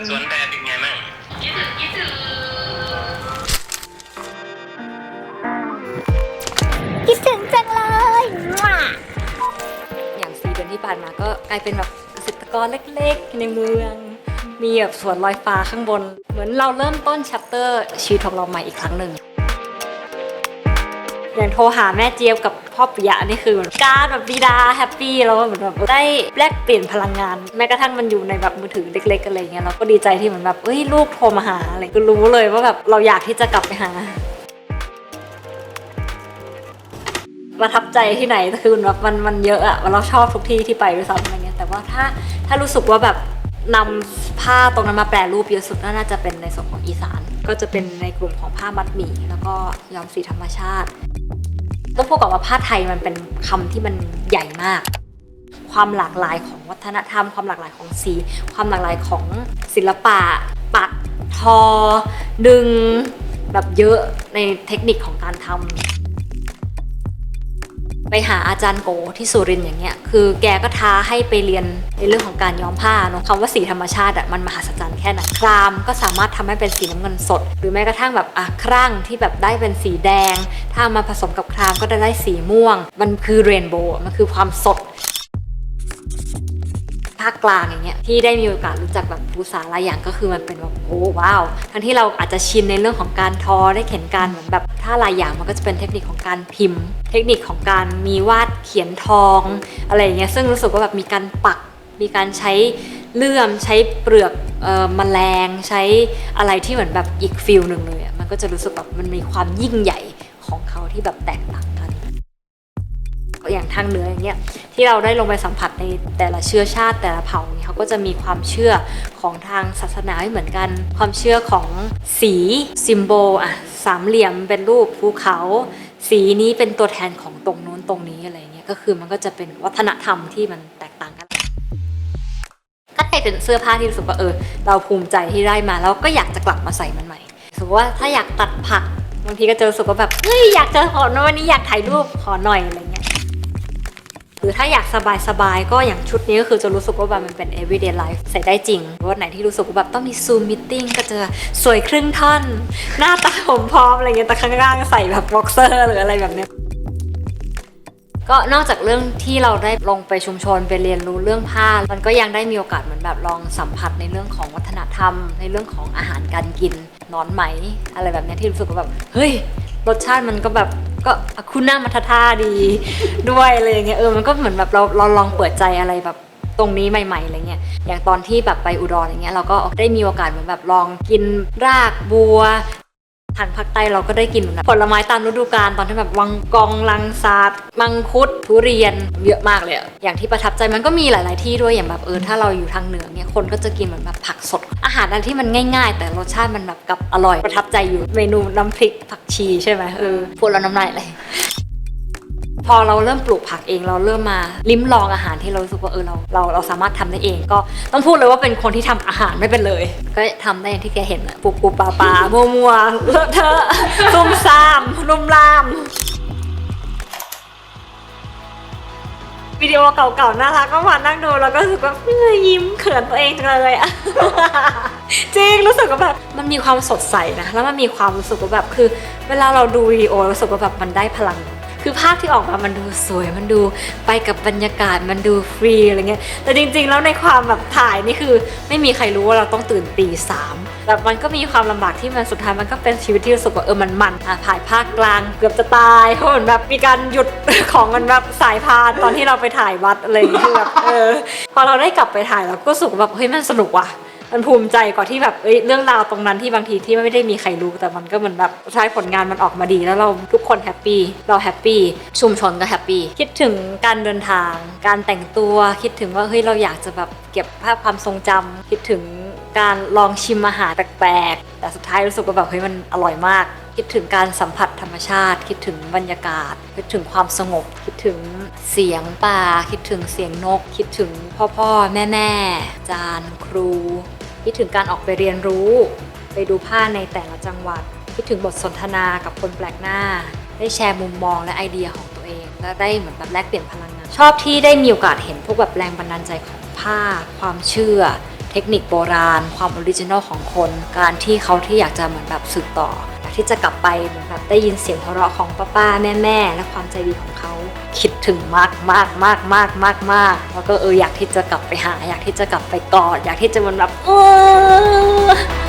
แล้วสวนแพรเป็นไงมั่งคิดถึงคิดถึงคิดถึงจังเลยว้าอย่างสี่เดือนที่ผ่านมาก็กลายเป็นแบบเกษตรกรเล็กๆ ในเมือง มีแบบสวนลอยฟ้าข้างบน เหมือนเราเริ่มต้นแชปเตอร์ชีวิตของเราใหม่อีกครั้งหนึ่ง อย่างโทรหาแม่เจี๊ยบกับพ่อปิยะนี่คือการแบบดีดาแฮปปี้แล้วก็เหมือนแบบได้แลกเปลี่ยนพลังงาน แม้กระทั่งมันอยู่ในแบบมือถือเล็กๆอะไรเงี้ยเราก็ดีใจที่เหมือนแบบเอ้ยลูกโทรมาหาอะไรก็รู้เลยว่าแบบเราอยากที่จะกลับไปหาประทับใจที่ไหนคือแบบมันมันเยอะอะเราชอบทุกที่ที่ไปด้วยซ้ำอะไรเงี้ยแต่ว่าถ้าถ้ารู้สึกว่าแบบนำผ้าตรงนั้นมาแปลรูปเยอะสุดน่าจะเป็นในส่วนของอีสาน ก็จะเป็นในกลุ่มของผ้ามัดหมี่แล้วก็ย้อมสีธรรมชาติ ต้องพูดก่อนว่าผ้าไทยมันเป็นคำที่มันใหญ่มาก ความหลากหลายของวัฒนธรรม ความหลากหลายของสี ความหลากหลายของศิลปะ ปักทอ ดึง แบบเยอะในเทคนิคของการทำ ไปหาอาจารย์โกที่สุรินทร์อย่างเงี้ยคือแกก็ท้าให้ไปเรียนในเรื่องของการย้อมผ้าเนาะคำว่าสีธรรมชาติอะมันมหัศจรรย์แค่ไหนครามก็สามารถทำให้เป็นสีน้ำเงินสด หรือแม้กระทั่งแบบอะครั่งที่แบบได้เป็นสีแดง ถ้าเอามาผสมกับครามก็จะได้สีม่วง มันคือเรนโบว์มันคือความสด ภาคกลางอย่างเงี้ยที่ได้มีโอกาสรู้จักแบบภูษาหลายอย่างก็คือมันเป็นแบบโอ้ว้าวทั้งที่เราอาจจะชินในเรื่องของการทอได้เห็นการเหมือนแบบถ้าลายอย่างมันก็จะเป็นเทคนิคของการพิมพ์ เทคนิคของการมีวาดเขียนทองอะไรอย่างเงี้ยซึ่งรู้สึกว่าแบบมีการปักมีการใช้เลื่อมใช้เปลือกเอ่อแมลงใช้อะไรที่เหมือนแบบอีกฟิลหนึ่งเลยอะมันก็จะรู้สึกแบบมันมีความยิ่งใหญ่ของเขาที่แบบแตกต่าง ทางเหนืออย่างเงี้ยที่เราได้ลงไปสัมผัสในแต่ละเชื้อชาติแต่ละเผ่าเนี่ยเขาก็จะมีความเชื่อของทางศาสนาไม่เหมือนกัน ความเชื่อของสีซิมโบลอะสามเหลี่ยมเป็นรูปภูเขา สีนี้เป็นตัวแทนของตรงนู้นตรงนี้อะไรเงี้ยก็คือมันก็จะเป็นวัฒนธรรมที่มันแตกต่างกันก็ได้เป็นเสื้อผ้าที่รู้สึกว่าเออ เราภูมิใจที่ได้มาแล้วก็อยากจะกลับมาใส่มันใหม่สมมติว่าถ้าอยากตัดผักบางทีก็จะรู้สึกว่าแบบเฮ้ยอยากจะขอนวันนี้อยากถ่ายรูปขอหน่อยอะไรเงี้ย หรือถ้าอยากสบายๆ ก็อย่างชุดนี้ก็คือจะรู้สึกว่าแบบมันเป็น everyday life ใส่ได้จริงวันไหนที่รู้สึกว่าแบบต้องมี zoom meeting ก็จะสวยครึ่งท่อน หน้าตาผมพร้อมอะไรเงี้ยแต่ข้างล่างใส่แบบ boxer หรืออะไรแบบเนี้ยก็นอกจากเรื่องที่เราได้ลงไปชุมชนไปเรียนรู้เรื่องผ้า มันก็ยังได้มีโอกาสเหมือนแบบลองสัมผัสในเรื่องของวัฒนธรรม ในเรื่องของอาหารการกินนอนไหม อะไรแบบเนี้ยที่รู้สึกว่าแบบเฮ้ยรสชาติมันก็แบบ ก็คุณหน้ามัทท่าดีด้วยอะไรอย่างเงี้ยเออมันก็เหมือนแบบเราเราลองเปิดใจอะไรแบบตรงนี้ใหม่ๆอะไรเงี้ย อย่างตอนที่แบบไปอุดรอย่างเงี้ยเราก็ได้มีโอกาสเหมือนแบบลองกินรากบัว ทางภาคใต้เราก็ได้กินแบบผลไม้ตามฤดูกาลตอนที่แบบวังกองลังซาดมังคุดทุเรียนเยอะมากเลยอะอย่างที่ประทับใจมันก็มีหลาย ๆ ที่ด้วยอย่างแบบเออถ้าเราอยู่ทางเหนือเนี่ยคนก็จะกินเหมือนแบบผักสด อาหารอะไรที่มันง่าย ๆ แต่รสชาติมันแบบกับอร่อยประทับใจอยู่เมนูน้ำพริกผักชีใช่ไหมเออพูดแล้วน้ำลายเลย พอเราเริ่มปลูกผักเองเราเริ่มมาลิ้มลองอาหารที่เรารู้สึกว่าเออเราเราเราสามารถทำได้เอง ก็ต้องพูดเลยว่าเป็นคนที่ทำอาหารไม่เป็นเลย ก็ทำได้อย่างที่แกเห็นอะปูปูปลาปลามัวมัวๆเลอะเทอะซุ่มซ่ามลุ่มล่ามวิดีโอเก่าๆน่ารักก็มานั่งดูแล้วก็รู้สึกว่าเฮ้ยยิ้มเขินตัวเองจังเลยอะจริงรู้สึกว่าแบบมันมีความสดใสนะแล้วมันมีความรู้สึกว่าแบบคือ เวลาเราดูวิดีโอรู้สึกว่าแบบมันได้พลัง คือภาพที่ออกมามันดูสวยมันดูไปกับบรรยากาศมันดูฟรีอะไรเงี้ยแต่จริง ๆ แล้วในความแบบถ่ายนี่คือ ไม่มีใครรู้ว่าเราต้องตื่นตีสามแบบมันก็มีความลำบากที่มันสุดท้ายมันก็เป็นชีวิตที่รู้สึกว่าเออมันมันอะถ่ายภาคกลางเกือบจะตายเพราะเหมือนแบบมีการหยุดของมันแบบสายพานตอนที่เราไปถ่ายวัดอะไรอย่างเงี้ยแบบเออพอเราได้กลับไปถ่ายเราก็สึกแบบเฮ้ยมันสนุกว่ะ มันภูมิใจกว่าที่แบบเอ้ยเรื่องราวตรงนั้นที่บางทีที่ไม่ได้มีใครรู้แต่มันก็เหมือนแบบสุดท้ายผลงานมันออกมาดี แล้วเราทุกคนแฮปปี้เราแฮปปี้ชุมชนก็แฮปปี้คิดถึงการเดินทาง การแต่งตัวคิดถึงว่าเฮ้ยเราอยากจะแบบเก็บภาพความทรงจำคิดถึงการลองชิมอาหารแปลกๆแต่สุดท้ายรู้สึกว่าแบบเฮ้ยมันอร่อยมาก คิดถึงการสัมผัสธรรมชาติ คิดถึงบรรยากาศ คิดถึงความสงบ คิดถึงเสียงป่า คิดถึงเสียงนก คิดถึงพ่อพ่อแม่แม่อาจารย์ครู คิดถึงการออกไปเรียนรู้ ไปดูผ้าในแต่ละจังหวัด คิดถึงบทสนทนากับคนแปลกหน้า ได้แชร์มุมมองและไอเดียของตัวเอง และได้เหมือนแบบแลกเปลี่ยนพลังงาน ชอบที่ได้มีโอกาสเห็นพวกแบบแรงบันดาลใจของผ้า ความเชื่อ เทคนิคโบราณ ความออริจินอลของคน การที่เขาที่อยากจะเหมือนแบบสืบต่อ ที่จะกลับไปเหมือนแบบได้ยินเสียงหัวเราะของป้าป้าแม่แม่ๆและความใจดีของเขาคิดถึงมากมากมากมากมากมากแล้วก็เอออยากที่จะกลับไปหา อยากที่จะกลับไปกอดอยากที่จะมันแบบเออ